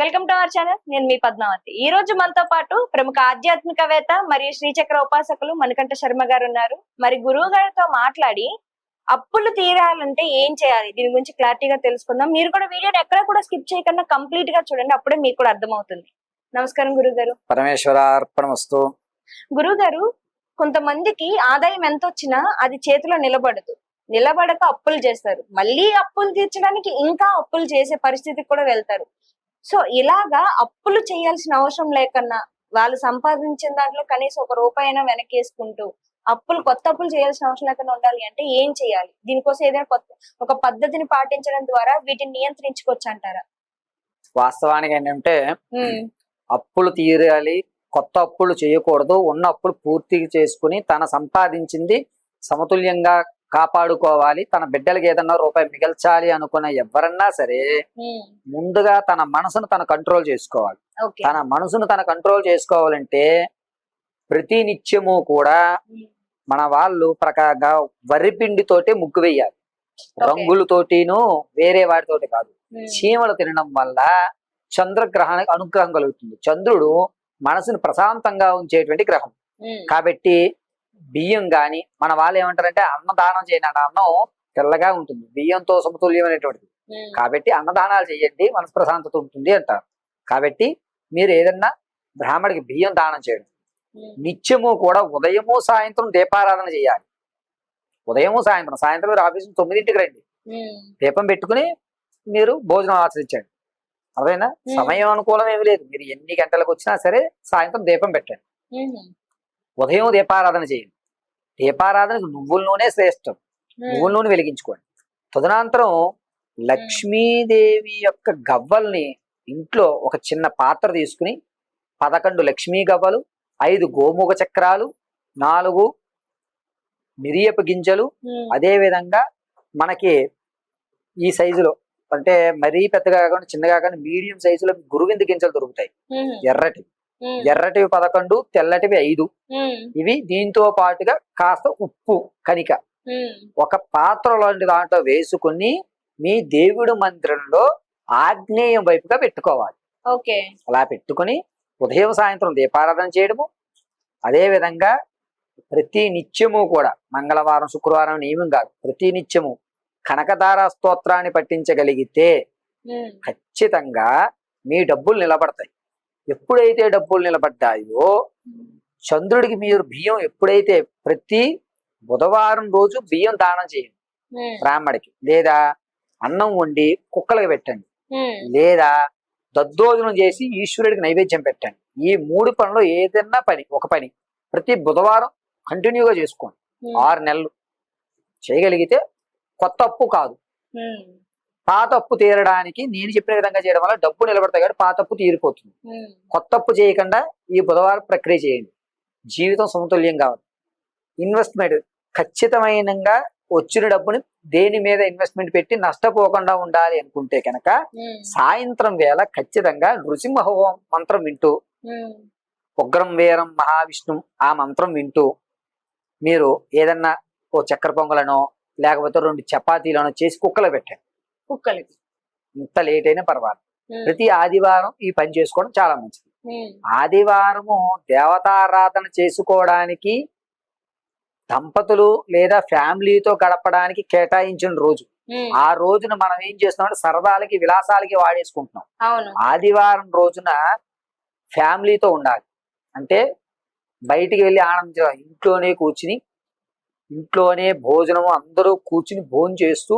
Welcome to our channel. నేను మీ పద్మావతి. ఈ రోజు మనతో పాటు ప్రముఖ ఆధ్యాత్మికవేత్త మరియు శ్రీచక్ర ఉపాసకులు మణికంఠ శర్మ గారు ఉన్నారు. మరి గురువు గారితో మాట్లాడి అప్పులు తీరాలంటే ఏం చేయాలి? దీని గురించి క్లారిటీగా తెలుసుకుందాం. మీరు కూడా వీడియోని ఎక్కడ కూడా స్కిప్ చేయకుండా కంప్లీట్గా చూడండి. అప్పుడే మీకు కూడా అర్థమవుతుంది. నమస్కారం గురువు గారు పరమేశ్వరార్పణమస్తు. గురువు గారు కొంతమందికి ఆదాయం ఎంత వచ్చినా అది చేతిలో నిలబడదు. నిలబడక అప్పులు చేస్తారు. మళ్ళీ అప్పులు తీర్చడానికి ఇంకా అప్పులు చేసే పరిస్థితికి కూడా వెళ్తారు. సో ఇలాగా అప్పులు చేయాల్సిన అవసరం లేకన్నా వాళ్ళు సంపాదించిన దాంట్లో కనీసం ఒక రూపాయి అయినా వెనకేసుకుంటూ అప్పులు కొత్త అప్పులు చేయాల్సిన అవసరం లేకుండా ఉండాలి అంటే ఏం చేయాలి? దీనికోసం ఏదైనా కొత్త ఒక పద్ధతిని పాటించడం ద్వారా వీటిని నియంత్రించుకోవచ్చు అంటారా వాస్తవానికి ఏంటంటే అప్పులు తీరాలి కొత్త అప్పులు చేయకూడదు ఉన్న అప్పులు పూర్తి చేసుకుని తన సంపాదించింది సమతుల్యంగా కాపాడుకోవాలి. తన బిడ్డలకి ఏదన్నా రూపాయి మిగల్చాలి అనుకున్న ఎవరన్నా సరే ముందుగా తన మనసును తన కంట్రోల్ చేసుకోవాలి. తన మనసును తన కంట్రోల్ చేసుకోవాలంటే ప్రతి నిత్యము కూడా మన వాళ్ళు ప్రకారంగా వరిపిండితోటే ముగ్గు వేయాలి. రంగులతోటిను వేరే వాటితోటి కాదు. చీమలు తినడం వల్ల చంద్రగ్రహానికి అనుగ్రహం కలుగుతుంది. చంద్రుడు మనసును ప్రశాంతంగా ఉంచేటువంటి గ్రహం. కాబట్టి బియ్యం గాని మన వాళ్ళు ఏమంటారంటే అన్నదానం చేయని అన్నం తెల్లగా ఉంటుంది. బియ్యంతో సమతుల్యమైనటువంటిది కాబట్టి అన్నదానాలు చేయండి మనసు ప్రశాంతత ఉంటుంది అంటారు. కాబట్టి మీరు ఏదన్నా బ్రాహ్మడికి బియ్యం దానం చేయడం. నిత్యము కూడా ఉదయము సాయంత్రం దీపారాధన చేయాలి. ఉదయము సాయంత్రం. సాయంత్రం మీరు ఆఫీస్ తొమ్మిదింటికి రండి. దీపం పెట్టుకుని మీరు భోజనం ఆచరించండి. అదేనా. సమయం అనుకూలం ఏమి లేదు. మీరు ఎన్ని గంటలకు వచ్చినా సరే సాయంత్రం దీపం పెట్టండి. ఉదయం దీపారాధన చేయండి. దీపారాధనకు నువ్వుల నూనె శ్రేష్టం. నువ్వుల నూనె వెలిగించుకోండి. తదనంతరం లక్ష్మీదేవి యొక్క గవ్వల్ని ఇంట్లో ఒక చిన్న పాత్ర తీసుకుని పదకొండు లక్ష్మీ గవ్వలు ఐదు గోముఖ చక్రాలు నాలుగు మిరియపు గింజలు. అదే విధంగా మనకి ఈ సైజులో అంటే మరీ పెద్దగా కాకుండా చిన్నగా కాకుండా మీడియం సైజులో గురువింద గింజలు దొరుకుతాయి. ఎర్రటి. ఎర్రటివి పదకొండు తెల్లటివి ఐదు. ఇవి దీంతో పాటుగా కాస్త ఉప్పు కనిక. ఒక పాత్ర లాంటి దాంట్లో వేసుకుని మీ దేవుడి మందిరంలో ఆగ్నేయం వైపుగా పెట్టుకోవాలి. ఓకే. అలా పెట్టుకుని ఉదయం సాయంత్రం దీపారాధన చేయడము. అదే విధంగా ప్రతి నిత్యము కూడా మంగళవారం శుక్రవారం నియమం కాదు ప్రతి నిత్యము కనకదార స్తోత్రాన్ని పట్టించగలిగితే ఖచ్చితంగా మీ డబ్బులు నిలబడతాయి. ఎప్పుడైతే డబ్బులు నిలబడ్డాయో చంద్రుడికి మీరు బియ్యం ఎప్పుడైతే ప్రతి బుధవారం రోజు బియ్యం దానం చేయండి. బ్రాహ్మడికి. లేదా అన్నం వండి కుక్కలకు పెట్టండి. లేదా దద్దోజనం చేసి ఈశ్వరుడికి నైవేద్యం పెట్టండి. ఈ మూడు పనులు ఏదన్నా పని ఒక పని. ప్రతి బుధవారం కంటిన్యూగా చేసుకోండి. ఆరు నెలలు. చేయగలిగితే కొత్త అప్పు కాదు. పాత అప్పు తీరడానికి నేను చెప్పిన విధంగా చేయడం వల్ల డబ్బు నిలబడతాయి కాబట్టి పాత అప్పు తీరిపోతుంది కొత్త అప్పు చేయకుండా ఈ బుధవారం ప్రక్రియ చేయండి. జీవితం సమతుల్యం కావాలి. ఇన్వెస్ట్మెంట్ ఖచ్చితమైనగా వచ్చిన డబ్బుని దేని మీద ఇన్వెస్ట్మెంట్ పెట్టి నష్టపోకుండా ఉండాలి అనుకుంటే కనుక సాయంత్రం వేళ ఖచ్చితంగా నృసింహ మంత్రం వింటూ ఉగ్రం వీరం మహావిష్ణు ఆ మంత్రం వింటూ మీరు ఏదన్నా ఓ చక్కెర పొంగలనో లేకపోతే రెండు చపాతీలనో చేసి కుక్కలో పెట్టండి. కుక్కలకి. ఇంత లేట్ అయినా పర్వాలేదు. ప్రతి ఆదివారం ఈ పని చేసుకోవడం చాలా మంచిది. ఆదివారము దేవతారాధన చేసుకోవడానికి దంపతులు లేదా ఫ్యామిలీతో గడపడానికి కేటాయించిన రోజు. ఆ రోజున మనం ఏం చేస్తున్నాం సరదాలకి విలాసాలకి వాడేసుకుంటున్నాం. ఆదివారం రోజున ఫ్యామిలీతో ఉండాలి. అంటే బయటికి వెళ్ళి ఆనందించడం ఇంట్లోనే కూర్చుని ఇంట్లోనే భోజనం అందరూ కూర్చుని భోజనం చేస్తూ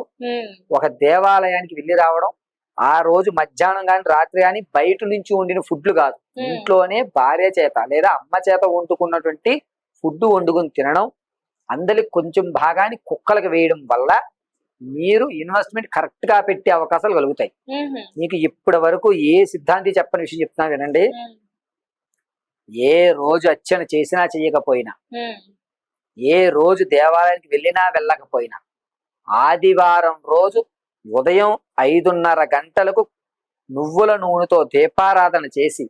ఒక దేవాలయానికి వెళ్ళి రావడం ఆ రోజు మధ్యాహ్నం కానీ రాత్రి కానీ బయట నుంచి వండిన ఫుడ్లు కాదు. ఇంట్లోనే భార్య చేత లేదా అమ్మ చేత వండుకున్నటువంటి ఫుడ్ వండుకుని తినడం అందరికి కొంచెం భాగాన్ని కుక్కలకు వేయడం వల్ల మీరు ఇన్వెస్ట్మెంట్ కరెక్ట్గా పెట్టే అవకాశాలు కలుగుతాయి. మీకు ఇప్పటి వరకు ఏ సిద్ధాంతి చెప్పని విషయం చెప్తున్నా వినండి. ఏ రోజు అర్చన చేసినా చేయకపోయినా ఏ రోజు దేవాలయానికి వెళ్ళినా వెళ్ళకపోయినా ఆదివారం రోజు ఉదయం ఐదున్నర గంటలకు నువ్వుల నూనెతో దీపారాధన చేసి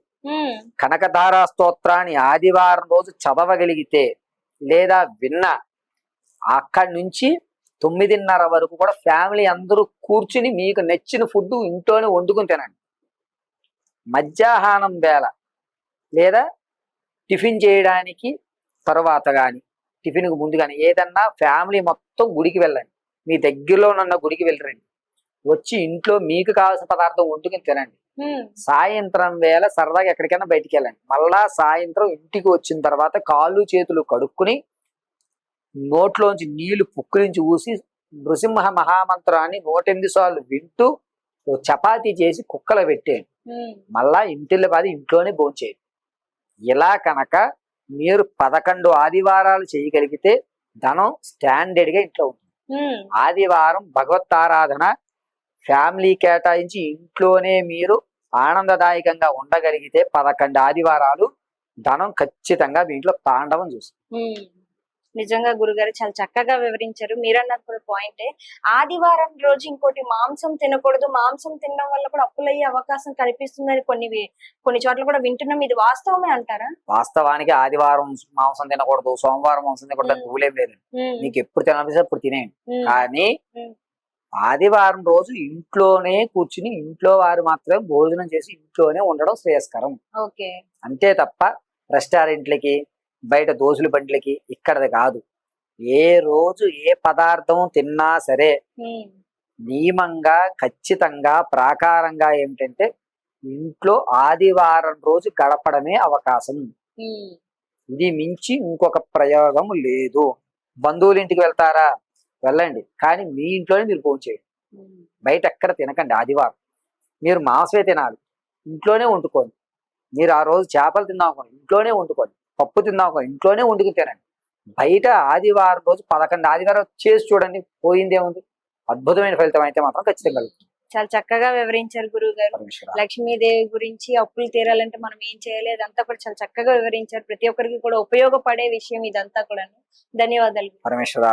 కనకధారా స్తోత్రాన్ని ఆదివారం రోజు చదవగలిగితే లేదా విన్న అక్కడి నుంచి తొమ్మిదిన్నర వరకు కూడా ఫ్యామిలీ అందరూ కూర్చుని మీకు నచ్చిన ఫుడ్ ఇంట్లోనే వండుకుని తినండి. మధ్యాహ్నం వేళ లేదా టిఫిన్ చేయడానికి తర్వాత కానీ టిఫిన్కి ముందు కానీ ఏదన్నా ఫ్యామిలీ మొత్తం గుడికి వెళ్ళండి. మీ దగ్గరలో ఉన్న గుడికి వెళ్ళరండి. వచ్చి ఇంట్లో మీకు కావాల్సిన పదార్థం వండుకొని తినండి. సాయంత్రం వేళ సరదాగా ఎక్కడికైనా బయటికి వెళ్ళండి. మళ్ళా సాయంత్రం ఇంటికి వచ్చిన తర్వాత కాళ్ళు చేతులు కడుక్కుని నోట్లోంచి నీళ్ళు పుక్కిరించి ఊసి నృసింహ మహామంత్రాన్ని నూటెనిమిది సార్లు వింటూ ఓ చపాతీ చేసి కుక్కలు పెట్టేయండి. మళ్ళా ఇంటిల్లి పది ఇంట్లోనే భోంచేయండి. ఇలా కనుక మీరు పదకొండు ఆదివారాలు చేయగలిగితే ధనం స్టాండర్డ్గా ఇంట్లో ఉంటుంది. ఆదివారం భగవత్ ఆరాధన ఫ్యామిలీ కేటాయించి ఇంట్లోనే మీరు ఆనందదాయకంగా ఉండగలిగితే పదకొండు ఆదివారాలు ధనం ఖచ్చితంగా మీ ఇంట్లో తాండవం చూస్తుంది. నిజంగా గురుగారు చాలా చక్కగా వివరించారు. మీరన్నది కూడా పాయింటే ఆదివారం రోజు ఇంకోటి మాంసం తినకూడదు. మాంసం తినడం వల్ల కూడా అప్పులయ్యే అవకాశం కనిపిస్తుందని కొన్ని కొన్ని చోట్ల కూడా వింటున్నాం. ఇది వాస్తవమే అంటారా? వాస్తవానికి ఆదివారం మాంసం తినకూడదు. సోమవారం మాంసం తినకూడదు. రూలేం లేదు. మీకు ఎప్పుడు తినాలనిపిస్తే అప్పుడు తినేయండి. కానీ. ఆదివారం రోజు ఇంట్లోనే కూర్చుని ఇంట్లో వారు మాత్రమే భోజనం చేసి ఇంట్లోనే ఉండడం శ్రేయస్కరం. ఓకే. అంతే తప్ప రెస్టారెంట్లకి బయట దోసుల బండ్లకి ఇక్కడది కాదు. ఏ రోజు ఏ పదార్థం తిన్నా సరే నియమంగా ఖచ్చితంగా ప్రాకారంగా ఏమిటంటే ఇంట్లో ఆదివారం రోజు గడపడమే అవకాశం. ఇది మించి ఇంకొక ప్రయోగం లేదు. బంధువుల ఇంటికి వెళ్తారా? వెళ్ళండి. కానీ మీ ఇంట్లోనే మీరు భోజనం చేయండి. బయట ఎక్కడ తినకండి ఆదివారం. మీరు మాంసమే తినాలి. ఇంట్లోనే వండుకోండి. మీరు ఆ రోజు చేపలు అనుకోండి ఇంట్లోనే వండుకోండి. పప్పు తిందాం అనుకోండి ఇంట్లోనే వండుకుని తినండి బయట ఆదివారం రోజు పదకొండు ఆదివారం చేసి చూడండి పోయింది ఏముంది? అద్భుతమైన ఫలితం అయితే మాత్రం ఖచ్చితంగా కలుగుతుంది. చాలా చక్కగా వివరించారు గురువు గారు లక్ష్మీదేవి గురించి అప్పులు తీరాలంటే మనం ఏం చేయాలి? అదంతా కూడా చాలా చక్కగా వివరించారు. ప్రతి ఒక్కరికి కూడా ఉపయోగపడే విషయం ఇదంతా కూడా ధన్యవాదాలు. పరమేశ్వర